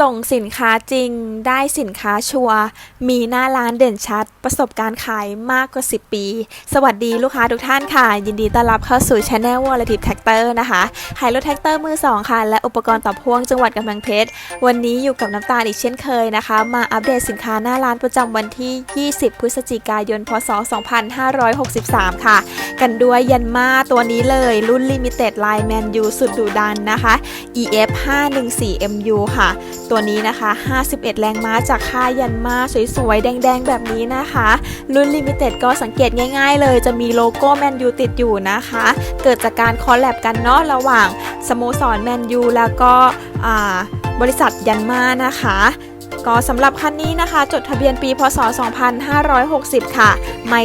ส่งสินค้าจริงได้สินค้าชัวร์มีหน้าร้านเด่นชัด ประสบการณ์ขายมากกว่า 10 ปี สวัสดีลูกค้าทุกท่านค่ะ ยินดีต้อนรับเข้าสู่ช anel w a l a t i v e Tractor นะคะขายรถแท็กเตอร์มือ 2 ค่ะ และอุปกรณ์ต่อพ่วงจังหวัดกำแพงเพชร วันนี้อยู่กับน้ำตาลอีกเช่นเคยนะคะ มาอัปเดตสินค้าหน้าร้านประจำวันที่ 20 พฤศจิกายน พศ 2563 ค่ะ กันด้วยยันมาตัวนี้เลย รุ่น Limited Line Man U สุดดุดันนะคะ EF 514 MU ค่ะตัวนี้นะคะ 51 แรงม้าจากค่ายยันมาสวยๆ แดงๆ แบบนี้นะคะ รุ่นลิมิเต็ดก็สังเกตง่าย ๆ เลยจะมีโลโก้แมนยูติดอยู่นะคะ เกิดจากการคอลแลบกันเนาะระหว่างสโมสรแมนยูแล้วก็บริษัทยันมานะคะ ก็สำหรับคันนี้นะคะ จดทะเบียนปีพศ 2560 ค่ะ ไม่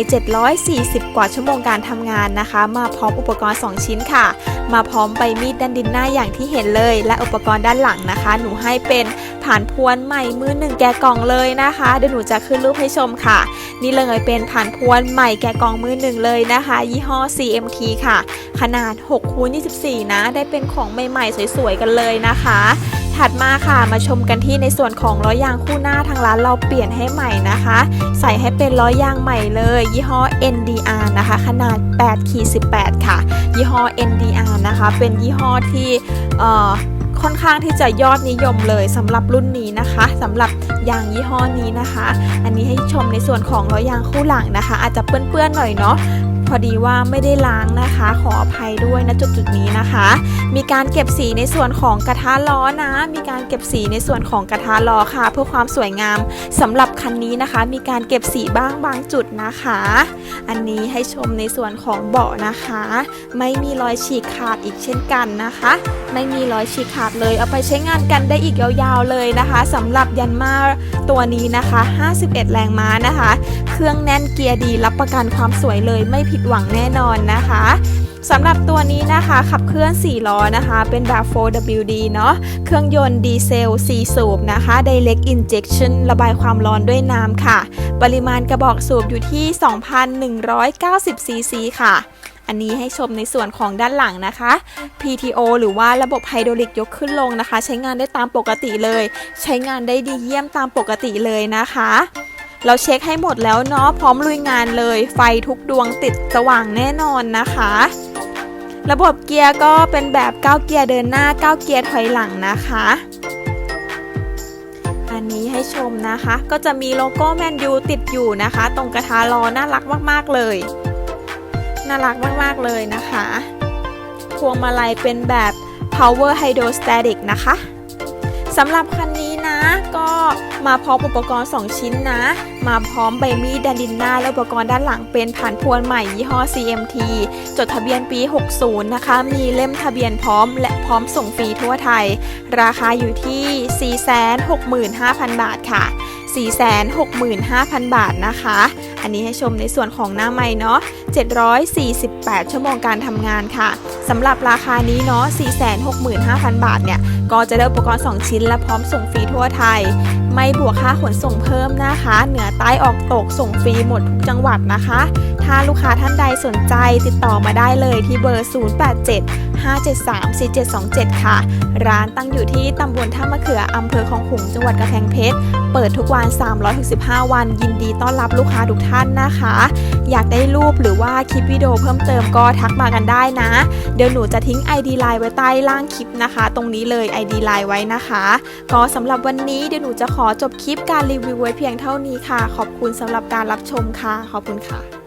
740 กว่าชั่วโมงการทำงานนะคะ มาพร้อมอุปกรณ์ 2 ชิ้นค่ะ มาพร้อมใบมีดดันดินหน้าอย่างที่เห็นเลย และอุปกรณ์ด้านหลังนะคะ หนูให้เป็นผ่านพวนใหม่มือหนึ่งแกะกล่องเลยนะคะเดี๋ยวหนูจะขึ้นรูปให้ชมค่ะ นี่เลยเป็นผ่านพวนใหม่แกะกล่องมือหนึ่งเลยนะคะ ยี่ห้อ CMT ค่ะ ขนาด6คูณ24 นะ ได้เป็นของใหม่ๆ สวยๆ กันเลยนะคะ ถัดมาค่ะมาชมกันที่ในส่วนของล้อยางคู่หน้าทางร้านเราเปลี่ยนให้ใหม่นะคะ ใส่ให้เป็นล้อยางใหม่เลย ยี่ห้อ NDR นะคะ ขนาด8ขีด18 ค่ะ ยี่ห้อ NDR นะคะ เป็นยี่ห้อที่เอ่อค่อนข้างที่จะยอดนิยมเลยสำหรับรุ่นนี้นะคะสำหรับยางยี่ห้อนี้นะคะ อันนี้ให้ชมในส่วนของล้อยางคู่หลังนะคะ อาจจะเปื้อนๆหน่อยเนาะ พอดีว่าไม่ได้ล้างนะคะ ขออภัยด้วยนะจุดๆนี้นะคะ มีการเก็บสีในส่วนของกระทะล้อนะ มีการเก็บสีในส่วนของกระทะล้อค่ะ เพื่อความสวยงามสำหรับคันนี้นะคะ มีการเก็บสีบ้างบางจุดนะคะ อันนี้ให้ชมในส่วนของเบาะนะคะ ไม่มีรอยฉีกขาดอีกเช่นกันนะคะ ไม่มีรอยฉีกขาดเลยเอาไปใช้งานกันได้อีกยาวๆเลยนะคะสำหรับยันมาตัวนี้นะคะ 51 แรงม้านะคะ เครื่องแน่นเกียร์ดีรับประกันความสวยเลยไม่ผิดหวังแน่นอนนะคะสำหรับตัวนี้นะคะ ขับเคลื่อน 4 ล้อนะคะ เป็นแบบ 4WD เนาะเครื่องยนต์ดีเซล 4 สูบนะคะ Direct Injection ระบายความร้อนด้วยน้ำค่ะ ปริมาณกระบอกสูบอยู่ที่ 2,190 ซีซีค่ะ อันนี้ให้ชมในส่วนของด้านหลังนะคะ PTO หรือว่าระบบไฮดรอลิกยกขึ้นลงนะคะ ใช้งานได้ตามปกติเลย ใช้งานได้ดีเยี่ยมตามปกติเลยนะคะ เราเช็คให้หมดแล้วเนาะพร้อมลุยงานเลย ไฟทุกดวงติดสว่างแน่นอนนะคะ ระบบเกียร์ก็เป็นแบบ9เกียร์เดินหน้า9เกียร์ถอยหลังนะคะ อันนี้ให้ชมนะคะ ก็จะมีโลโก้แมนยูติดอยู่นะคะ ตรงกระทะล้อน่ารักมากๆเลย น่ารักมากๆเลยนะคะพวงมาลัยเป็นแบบ power hydrostatic นะคะสำหรับคันนี้นะก็ มาพร้อมอุปกรณ์ 2 ชิ้นนะ มาพร้อมใบมีดดันดินหน้าและอุปกรณ์ด้านหลังเป็นผ่านพวนใหม่ยี่ห้อ CMT จดทะเบียนปี 60 นะคะ มีเล่มทะเบียนพร้อมและพร้อมส่งฟรีทั่วไทย ราคาอยู่ที่ 465,000 บาทค่ะ 465,000 บาทนะคะ อันนี้ให้ชมในส่วนของหน้าไม้เนาะ 748 ชั่วโมงการทำงานค่ะสำหรับราคานี้เนาะ 465,000 บาทเนี่ย ก็จะได้อุปกรณ์ 2 ชิ้นและพร้อมส่งฟรีทั่วไทย ไม่บวกค่าขนส่งเพิ่มนะคะ เหนือใต้ออกตกส่งฟรีหมดทุกจังหวัดนะคะ ถ้าลูกค้าท่านใดสนใจติดต่อมาได้เลยที่เบอร์ 087 573 4727 ค่ะ ร้านตั้งอยู่ที่ตำบลท่ามะเขืออำเภอคลองขุงจังหวัดกำแพงเพชร เปิดทุกวัน 365 วัน ยินดีต้อนรับลูกค้าทุกท่านนะคะ อยากได้รูปหรือว่าคลิปวิดีโอเพิ่มเติมก็ทักมากันได้นะ เดี๋ยวหนูจะทิ้ง ID ไลน์ไว้ใต้ล่างคลิปนะคะ ตรงนี้เลย ID ไลน์ไว้นะคะ ก็สำหรับวันนี้เดี๋ยวหนูจะขอจบคลิปการรีวิวไว้เพียงเท่านี้ค่ะ ขอบคุณสำหรับการรับชมค่ะ ขอบคุณค่ะ